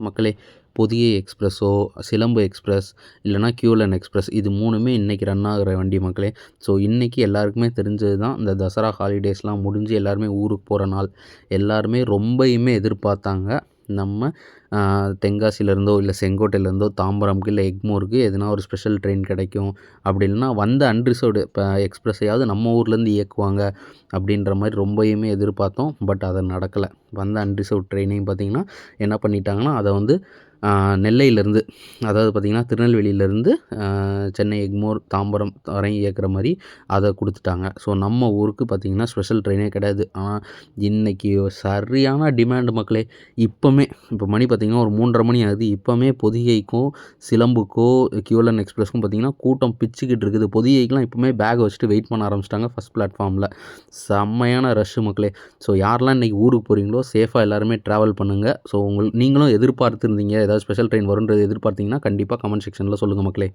மக்களே பொதிய எக்ஸ்ப்ரெஸ்ஸோ சிலம்பு எக்ஸ்ப்ரெஸ் இல்லைனா கியூலன் எக்ஸ்ப்ரெஸ் இது மூணுமே இன்றைக்கி ரன் ஆகிற வண்டி மக்களே. ஸோ இன்றைக்கி எல்லாருக்குமே தெரிஞ்சது தான் இந்த தசரா ஹாலிடேஸ்லாம் முடிஞ்சு எல்லாருமே ஊருக்கு போகிற நாள். எல்லாருமே ரொம்பயுமே எதிர்பார்த்தாங்க நம்ம தென்காசிலேருந்தோ இல்லை செங்கோட்டையிலேருந்தோ தாம்பரம்க்கு இல்லை எக்மோருக்கு எதுனா ஒரு ஸ்பெஷல் ட்ரெயின் கிடைக்கும் அப்படி இல்லைனா வந்த அன்ரிசர்வ்டு இப்போ எக்ஸ்பிரஸையாவது நம்ம ஊர்லேருந்து இயக்குவாங்க அப்படின்ற மாதிரி ரொம்பயுமே எதிர்பார்த்தோம். பட் அது நடக்கலை. வந்த அன்ரிசர்வ் ட்ரெயினையும் பார்த்திங்கன்னா என்ன பண்ணிட்டாங்கன்னா அதை வந்து நெல்லையிலேருந்து அதாவது பார்த்திங்கன்னா திருநெல்வேலியிலேருந்து சென்னை எக்மோர் தாம்பரம் வரையும் இயக்குற மாதிரி அதை கொடுத்துட்டாங்க. ஸோ நம்ம ஊருக்கு பார்த்திங்கன்னா ஸ்பெஷல் ட்ரெயினே கிடையாது. ஆனால் இன்றைக்கி சரியான டிமாண்டு மக்களே இப்போமே இப்போ மணி பார்த்திங்கன்னா ஒரு மூன்றரை மணி ஆகுது. இப்போமே பொதிகைக்கும் சிலம்புக்கோ கியூலன் எக்ஸ்பிரஸ்க்கும் பார்த்திங்கன்னா கூட்டம் பிச்சுக்கிட்டு இருக்குது. பொதிகைக்கெலாம் இப்போமே பேக் வச்சுட்டு வெயிட் பண்ண ஆரம்பிச்சிட்டாங்க ஃபஸ்ட் பிளாட்ஃபார்மில் செம்மையான ரஷ்ஷு மக்களே. ஸோ யாரெல்லாம் இன்றைக்கி ஊருக்கு போகிறீங்களோ சேஃபாக எல்லாருமே ட்ராவல் பண்ணுங்கள் ஸோ உங்கள் நீங்களும் எதிர்பார்த்துருந்தீங்க ஏதாவது ஸ்பெஷல் ட்ரெயின் வருன்றது எதிர்பார்த்தீங்கன்னா கண்டிப்பாக கமெண்ட் செக்ஷனில் சொல்லுங்கள் மக்களே.